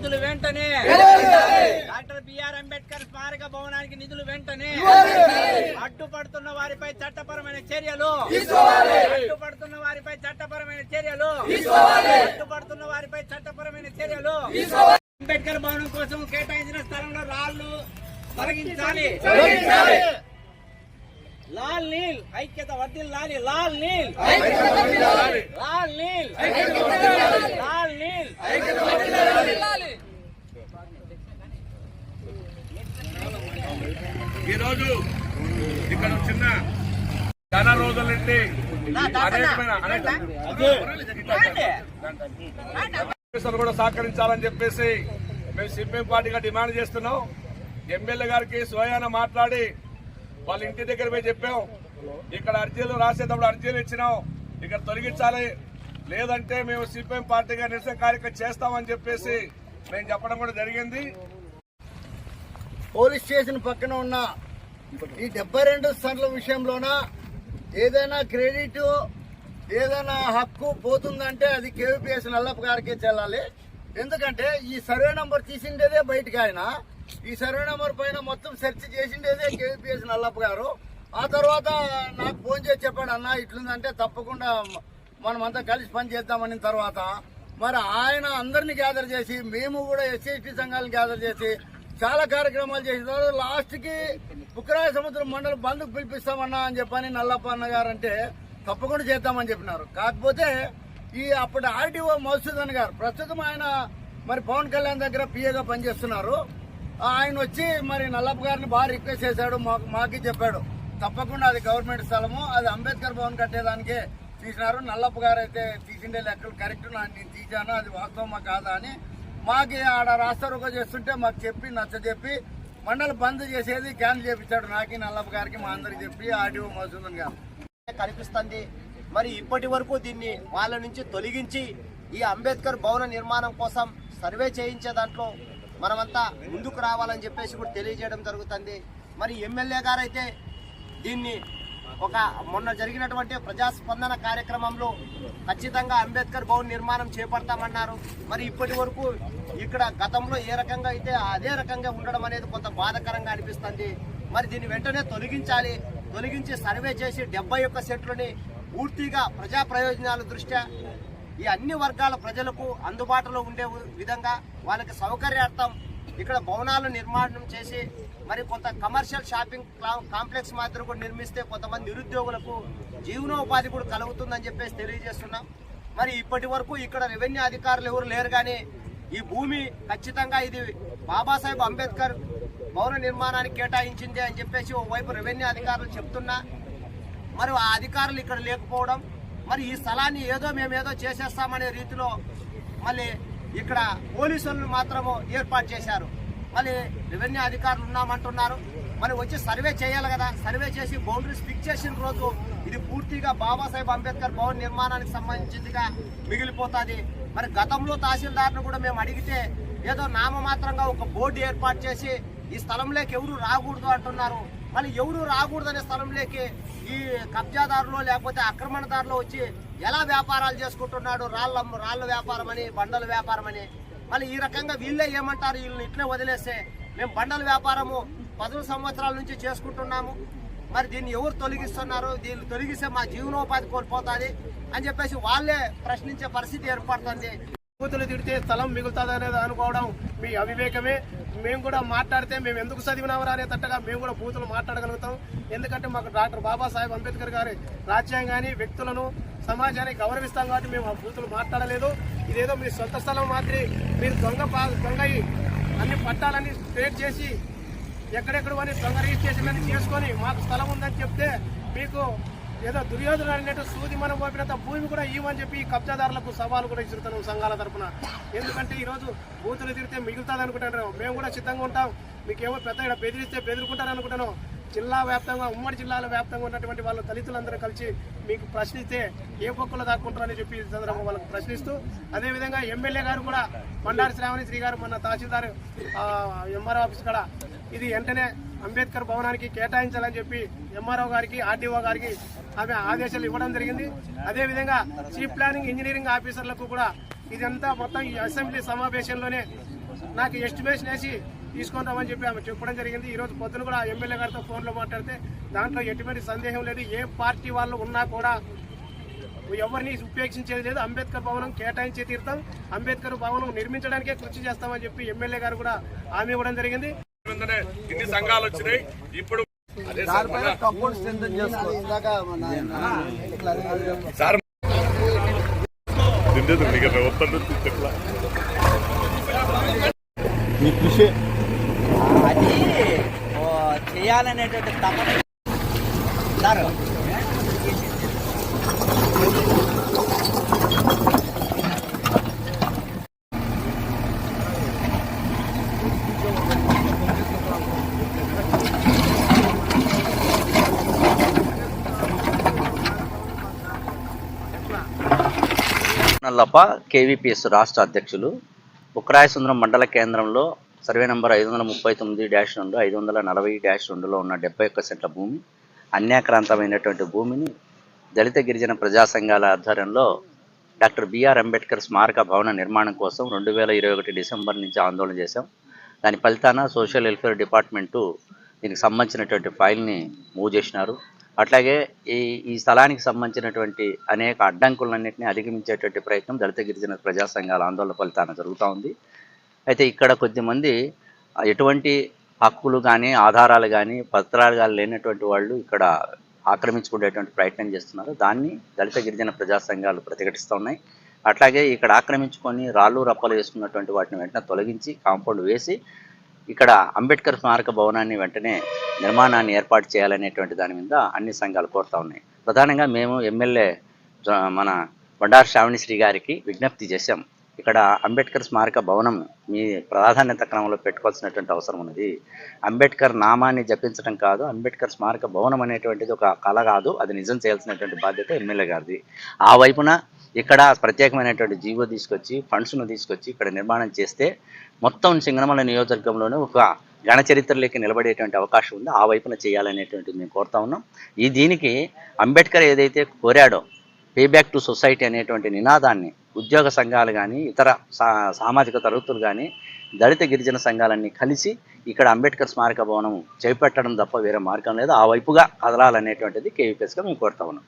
నిధులు వెంటనే. Doctor BR Ambedkar స్మారక భవనానికి నిధులు వెంటనే. అడ్డుపడుతున్న వారిపై చట్టపరమైన చర్యలు. అడ్డుపడుతున్న వారిపై చట్టపరమైన చర్యలు. అడ్డుపడుతున్న వారిపై చట్టపరమైన చర్యలు. అంబేద్కర్ భవనం కోసం కేటాయించిన స్థలంలో రాళ్ళు తొలగించాలి. లాల్ నీల్ ఐక్యత వర్దిల్ లాలి లాల్ నీల్. లాల్ నీల్ లాల్ నీల్. కూడా సహకరించాలని చెప్పేసి మేము సిపిఎం పార్టీగా డిమాండ్ చేస్తున్నాం. ఎమ్మెల్యే గారికి స్వయాన మాట్లాడి వాళ్ళ ఇంటి దగ్గర పోయి చెప్పాం. ఇక్కడ అర్జీలు రాసేటప్పుడు అర్జీలు ఇచ్చినాం. ఇక్కడ తొలగించాలి. లేదంటే మేము సిపిఎం పార్టీగా నిరసన కార్యక్రమం చేస్తామని చెప్పేసి మేము చెప్పడం కూడా జరిగింది. పోలీస్ స్టేషన్ పక్కన ఉన్న ఈ డెబ్బై రెండు సెంట్ల విషయంలోన ఏదైనా క్రెడిట్ ఏదైనా హక్కు పోతుందంటే అది కేవీపీఎస్ నల్లప్ప గారికే చెల్లాలి. ఎందుకంటే ఈ సర్వే నంబర్ తీసిండేదే బయటకు ఆయన. ఈ సర్వే నంబర్ పైన మొత్తం సెర్చ్ చేసిండేదే కేవీపీఎస్ నల్లప్ప గారు. ఆ తర్వాత నాకు ఫోన్ చేసి చెప్పాడు అన్న ఇట్లుందంటే తప్పకుండా మనం అంతా కలిసి పని చేద్దామని తర్వాత. మరి ఆయన అందరిని గ్యాదర్ చేసి మేము కూడా ఎస్సీ సంఘాలను గ్యాదర్ చేసి చాలా కార్యక్రమాలు చేసిన తర్వాత లాస్ట్కి సముద్రం మండలం బంధుకు పిలిపిస్తామన్నా అని చెప్పని నల్లప్ప అన్న గారు అంటే తప్పకుండా చేద్దామని చెప్పినారు. కాకపోతే ఈ అప్పటి ఆర్టీఓ మధుసూదన్ గారు ప్రస్తుతం ఆయన మరి పవన్ కళ్యాణ్ దగ్గర పిఏగా పనిచేస్తున్నారు. ఆయన వచ్చి మరి నల్లప్ప గారిని బాగా రిక్వెస్ట్ చేశాడు మాకు మాకి చెప్పాడు. తప్పకుండా అది గవర్నమెంట్ స్థలము అది అంబేద్కర్ భవన్ కట్టేదానికే తీసినారు. నల్లప్ప గారు అయితే తీసిండే లెక్కలు కరెక్ట్ నేను తీశాను అది వాస్తవమా కాదా అని మాకు ఆడ రాస్తారోకో చేస్తుంటే మాకు చెప్పి నచ్చ చెప్పి మండలి బంద్ చేసేది క్యాన్సిల్ చేపించాడు నాకి నల్లప్ప గారికి మా అందరికి చెప్పి ఆర్డీఓ మధుసూదన్ గారు. కనిపిస్తుంది. మరి ఇప్పటి వరకు దీన్ని వాళ్ళ నుంచి తొలగించి ఈ అంబేద్కర్ భవన నిర్మాణం కోసం సర్వే చేయించే దాంట్లో మనమంతా ముందుకు రావాలని చెప్పేసి కూడా తెలియజేయడం జరుగుతుంది. మరి ఎమ్మెల్యే గారైతే దీన్ని ఒక మొన్న జరిగినటువంటి ప్రజాస్పందన కార్యక్రమంలో ఖచ్చితంగా అంబేద్కర్ భవన్ నిర్మాణం చేపడతామన్నారు. మరి ఇప్పటి వరకు ఇక్కడ గతంలో ఏ రకంగా అయితే అదే రకంగా ఉండడం అనేది కొంత బాధకరంగా అనిపిస్తుంది. మరి దీన్ని వెంటనే తొలగించాలి. తొలగించి సర్వే చేసి డెబ్బై ఒక్క సెట్లని పూర్తిగా ప్రజా ప్రయోజనాల దృష్ట్యా ఈ అన్ని వర్గాల ప్రజలకు అందుబాటులో ఉండే విధంగా వాళ్ళకి సౌకర్యార్థం ఇక్కడ భవనాలు నిర్మాణం చేసి మరి కొంత కమర్షియల్ షాపింగ్ కాంప్లెక్స్ మాత్రం కూడా నిర్మిస్తే కొంతమంది నిరుద్యోగులకు జీవనోపాధి కూడా కలుగుతుందని చెప్పేసి తెలియజేస్తున్నాం. మరి ఇప్పటి వరకు ఇక్కడ రెవెన్యూ అధికారులు ఎవరు లేరు కానీ ఈ భూమి ఖచ్చితంగా ఇది బాబాసాహెబ్ అంబేద్కర్ భవన నిర్మాణానికి కేటాయించింది అని చెప్పేసి ఓవైపు రెవెన్యూ అధికారులు చెప్తున్నా. మరి ఆ అధికారులు ఇక్కడ లేకపోవడం మరి ఈ స్థలాన్ని ఏదో మేము ఏదో చేసేస్తామనే రీతిలో మళ్ళీ ఇక్కడ పోలీసులను మాత్రము ఏర్పాటు చేశారు. మళ్ళీ రెవెన్యూ అధికారులు ఉన్నామంటున్నారు. మరి వచ్చి సర్వే చేయాలి కదా. సర్వే చేసి బౌండరీస్ ఫిక్స్ చేసిన రోజు ఇది పూర్తిగా బాబాసాహెబ్ అంబేద్కర్ భవన్ నిర్మాణానికి సంబంధించిందిగా మిగిలిపోతుంది. మరి గతంలో తహసీల్దార్ను కూడా మేము అడిగితే ఏదో నామమాత్రంగా ఒక బోర్డు ఏర్పాటు చేసి ఈ స్థలంలోకి ఎవరు రాకూడదు అంటున్నారు. మళ్ళీ ఎవరు రాకూడదనే స్థలంలోకి ఈ కబ్జాదారులో లేకపోతే ఆక్రమణదారులో వచ్చి ఎలా వ్యాపారాలు చేసుకుంటున్నాడు? రాళ్ళ రాళ్ళ వ్యాపారం అని బండల వ్యాపారం అని మళ్ళీ ఈ రకంగా వీళ్ళే ఏమంటారు? వీళ్ళని ఇట్లే వదిలేస్తే మేము బండల వ్యాపారము పదవ సంవత్సరాల నుంచి చేసుకుంటున్నాము. మరి దీన్ని ఎవరు తొలగిస్తున్నారు? దీన్ని తొలగిస్తే మా జీవనోపాధి కోల్పోతుంది అని చెప్పేసి వాళ్ళే ప్రశ్నించే పరిస్థితి ఏర్పడుతుంది. కూతులు తిడితే స్థలం మిగులుతుంది అనేది అనుకోవడం మీ అవివేకమే. మేము కూడా మాట్లాడితే మేము ఎందుకు చదివినామరా అనేటట్టుగా మేము కూడా బూతులు మాట్లాడగలుగుతాం. ఎందుకంటే మాకు డాక్టర్ బాబాసాహెబ్ అంబేద్కర్ గారి రాజ్యాంగాన్ని వ్యక్తులను సమాజాన్ని గౌరవిస్తాం కాబట్టి మేము ఆ బూతులు మాట్లాడలేదు. ఇదేదో మీ సొంత స్థలం మాత్రం మీరు దొంగ పా- దొంగ అన్ని పట్టాలన్నీ క్రియేట్ చేసి ఎక్కడెక్కడ అని దొంగ రిజిస్ట్రేషన్ అని చేసుకొని మాకు స్థలం ఉందని చెప్తే మీకు ఏదో దుర్యోధన అనేట్టు సూది మనం పోపినంత భూమి కూడా ఇవ్వని చెప్పి కబ్జాదారులకు సవాలు కూడా ఇస్తున్నాం సంఘాల తరఫున ఎందుకంటే ఈరోజు బూతులు తిరిగితే మిగులుతుంది అనుకుంటారు మేము కూడా సిద్ధంగా ఉంటాం. మీకేమో పెద్ద ఇక్కడ బెదిరిస్తే బెదిరుకుంటారు అనుకుంటాను జిల్లా వ్యాప్తంగా ఉమ్మడి జిల్లాల వ్యాప్తంగా ఉన్నటువంటి వాళ్ళ దళితులందరూ కలిసి మీకు ప్రశ్నిస్తే ఏ పొక్కులు దాక్కుంటారని చెప్పి ఈ సందర్భంగా వాళ్ళకి ప్రశ్నిస్తూ అదేవిధంగా ఎమ్మెల్యే గారు కూడా బండారు శ్రావణి శ్రీ గారు మన తహసీల్దార్ ఎంఆర్ఓ ఆఫీస్ కాడ ఇది వెంటనే అంబేద్కర్ భవనానికి కేటాయించాలని చెప్పి ఎంఆర్ఓ గారికి ఆర్డీఓ గారికి ఆమె ఆదేశాలు ఇవ్వడం జరిగింది. అదేవిధంగా చీఫ్ ప్లానింగ్ ఇంజనీరింగ్ ఆఫీసర్లకు కూడా ఇదంతా మొత్తం ఈ అసెంబ్లీ సమావేశంలోనే నాకు ఎస్టిమేషన్ వేసి తీసుకుంటామని చెప్పి ఆమె చెప్పడం జరిగింది. ఈ రోజు పొద్దున కూడా ఎమ్మెల్యే గారితో ఫోన్లో మాట్లాడితే దాంట్లో ఎటువంటి సందేహం లేదు. ఏ పార్టీ వాళ్ళు ఉన్నా కూడా ఎవరిని ఉపేక్షించేది లేదు. అంబేద్కర్ భవనం కేటాయించే తీర్థం అంబేద్కర్ భవనం నిర్మించడానికే కృషి చేస్తామని చెప్పి ఎమ్మెల్యే గారు కూడా హామీ ఇవ్వడం జరిగింది. ఇన్ని సంఘాలు వచ్చినాయి. ఇప్పుడు అదే సార్ అది ఓ, చేయాలనేటువంటి తపన సార్. నల్లప్ప కేవీపీఎస్ రాష్ట్ర అధ్యక్షులు ఉక్రాయసుందరం మండల కేంద్రంలో సర్వే నంబర్ ఐదు వందల ముప్పై తొమ్మిది డాష్ రెండు ఐదు వందల నలభై డాష్ రెండులో ఉన్న డెబ్బై ఒక్క సెంట్ల భూమి అన్యాక్రాంతమైనటువంటి భూమిని దళిత గిరిజన ప్రజా సంఘాల ఆధ్వర్యంలో డాక్టర్ బిఆర్ అంబేద్కర్ స్మారక భవన నిర్మాణం కోసం రెండు వేల ఇరవై ఒకటి డిసెంబర్ నుంచి ఆందోళన చేశాం. దాని ఫలితాన సోషల్ వెల్ఫేర్ డిపార్ట్మెంటు దీనికి సంబంధించినటువంటి ఫైల్ని మూవ్ చేసినారు. అట్లాగే ఈ ఈ స్థలానికి సంబంధించినటువంటి అనేక అడ్డంకులన్నింటినీ అధిగమించేటువంటి ప్రయత్నం దళిత గిరిజన ప్రజా సంఘాల ఆందోళన ఫలితాన జరుగుతూ ఉంది. అయితే ఇక్కడ కొద్దిమంది ఎటువంటి హక్కులు కానీ ఆధారాలు కానీ పత్రాలు కానీ లేనటువంటి వాళ్ళు ఇక్కడ ఆక్రమించుకునేటువంటి ప్రయత్నం చేస్తున్నారు. దాన్ని దళిత గిరిజన ప్రజా సంఘాలు ప్రతిఘటిస్తూ ఉన్నాయి. అట్లాగే ఇక్కడ ఆక్రమించుకొని రాళ్ళు రప్పలు వేసుకున్నటువంటి వాటిని వెంటనే తొలగించి కాంపౌండ్ వేసి ఇక్కడ అంబేద్కర్ స్మారక భవనాన్ని వెంటనే నిర్మాణాన్ని ఏర్పాటు చేయాలనేటువంటి దాని మీద అన్ని సంఘాలు కోరుతా ఉన్నాయి. ప్రధానంగా మేము ఎమ్మెల్యే మన బండారు శ్రావణిశ్రీ గారికి విజ్ఞప్తి చేశాం. ఇక్కడ అంబేద్కర్ స్మారక భవనం మీ ప్రాధాన్యత క్రమంలో పెట్టుకోవాల్సినటువంటి అవసరం ఉన్నది. అంబేద్కర్ నామాన్ని జపించడం కాదు అంబేద్కర్ స్మారక భవనం అనేటువంటిది ఒక కళ కాదు అది నిజం చేయాల్సినటువంటి బాధ్యత ఎమ్మెల్యే గారిది. ఆ వైపున ఇక్కడ ప్రత్యేకమైనటువంటి జీవో తీసుకొచ్చి ఫండ్స్ను తీసుకొచ్చి ఇక్కడ నిర్మాణం చేస్తే మొత్తం సింగనమల నియోజకవర్గంలోనే ఒక గణ చరిత్రలోకి నిలబడేటువంటి అవకాశం ఉంది. ఆ వైపున చేయాలనేటువంటిది మేము కోరుతా ఉన్నాం. ఈ దీనికి అంబేద్కర్ ఏదైతే కోరాడో పేబ్యాక్ టు సొసైటీ అనేటువంటి నినాదాన్ని ఉద్యోగ సంఘాలు కానీ ఇతర సా సామాజిక తరగతులు కానీ దళిత గిరిజన సంఘాలన్నీ కలిసి ఇక్కడ అంబేద్కర్ స్మారక భవనం చేపట్టడం తప్ప వేరే మార్గం లేదు. ఆ వైపుగా కదలాలనేటువంటిది కేవీపీఎస్గా మేము కోరుతా ఉన్నాం.